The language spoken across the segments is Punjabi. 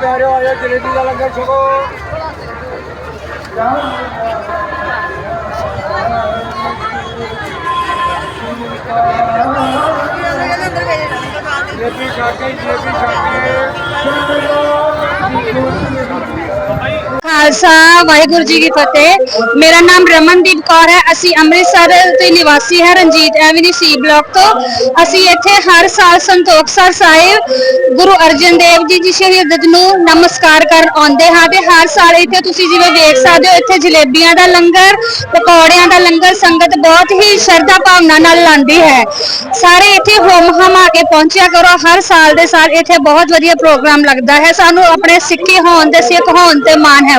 ਪਿਆਰਿਓ ਆਇਓ ਜਲੇਬੀ ਦਾ ਲੰਗਰ ਛਕੋ। ਜਲੇਬੀ ਛਕ ਜਲੇਬੀ ਛਕ ਖਾਲਸਾ, ਵਾਹਿਗੁਰੂ ਜੀ ਕੀ ਫਤਿਹ। ਮੇਰਾ ਨਾਮ ਰਮਨਦੀਪ ਕੌਰ ਹੈ। ਅਸੀਂ ਅੰਮ੍ਰਿਤਸਰ ਦੇ ਨਿਵਾਸੀ ਹਾਂ ਰਣਜੀਤ ਐਵਨਿਊ ਸੀ ਬਲਾਕ ਤੋਂ। ਅਸੀਂ ਇੱਥੇ ਹਰ ਸਾਲ ਸੰਤੋਖਸਰ ਸਾਹਿਬ, ਗੁਰੂ ਅਰਜਨ ਦੇਵ ਜੀ ਦੀ ਸ਼ਹੀਦਤ ਨੂੰ ਨਮਸਕਾਰ ਕਰਨ ਆਉਂਦੇ ਹਾਂ ਤੇ ਹਰ ਸਾਲ ਇੱਥੇ ਤੁਸੀਂ ਜਿਵੇਂ ਵੇਖ ਸਕਦੇ ਹੋ, ਇੱਥੇ ਜਲੇਬੀਆਂ ਦਾ ਲੰਗਰ, ਪਕੌੜਿਆਂ ਦਾ ਲੰਗਰ ਸੰਗਤ ਬਹੁਤ ਹੀ ਸ਼ਰਧਾ ਭਾਵਨਾ ਨਾਲ ਲਾਉਂਦੀ ਹੈ। ਸਾਰੇ ਇੱਥੇ ਹੋਮ ਹਮਾ ਕੇ ਪਹੁੰਚਿਆ ਕਰੋ। ਹਰ ਸਾਲ ਦੇ ਸਾਲ ਇੱਥੇ ਬਹੁਤ ਵਧੀਆ ਪ੍ਰੋਗਰਾਮ ਲੱਗਦਾ ਹੈ। ਸਾਨੂੰ ਆਪਣੇ ਸਿੱਖੀ ਹੋਣ ਤੇ, ਸਿੱਖ ਹੋਣ ਤੇ ਮਾਣ ਹੈ।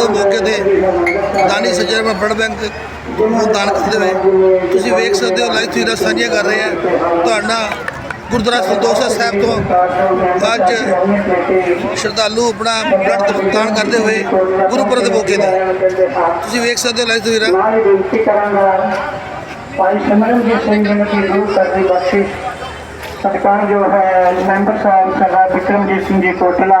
ਗੁਰਪੁਰਬ ਮੌਕੇ ਤੇ ਦਾਨੀ ਸੱਜਣ ਬਲੱਡ ਬੈਂਕ ਨੂੰ ਦਾਨ ਕਰਦੇ ਹੋਏ ਤੁਸੀਂ ਵੇਖ ਸਕਦੇ ਹੋ ਲਾਈਵ ਤਸਵੀਰਾਂ ਸਾਂਝੀਆਂ ਕਰ ਰਹੇ ਆ ਤੁਹਾਡਾ ਗੁਰਦੁਆਰਾ ਸੰਤੋਖਸਰ ਸਾਹਿਬ ਤੋਂ ਅੱਜ ਸ਼ਰਧਾਲੂ ਆਪਣਾ ਬਲੱਡ ਦਾਨ ਕਰਦੇ ਹੋਏ ਗੁਰਪੁਰਬ ਦੇ ਮੌਕੇ ਤੇ। ਤੁਸੀਂ ਵੇਖ ਸਕਦੇ ਹੋ ਲਾਈਵ ਤਸਵੀਰਾਂ ਭਾਈ ਸਿਮਰਨਜੀਤ ਸਿੰਘ ਜੀ ਨੂੰ ਰੂਹ ਕਰਨੀ ਬਖਸ਼ਿਸ਼। ਸਤਿਕਾਰ ਜੋ ਹੈ ਮੈਂਬਰ ਸਾਹਿਬ ਸਰਦਾਰ ਵਿਕਰਮਜੀਤ ਸਿੰਘ ਜੀ ਕੋਟਲਾ।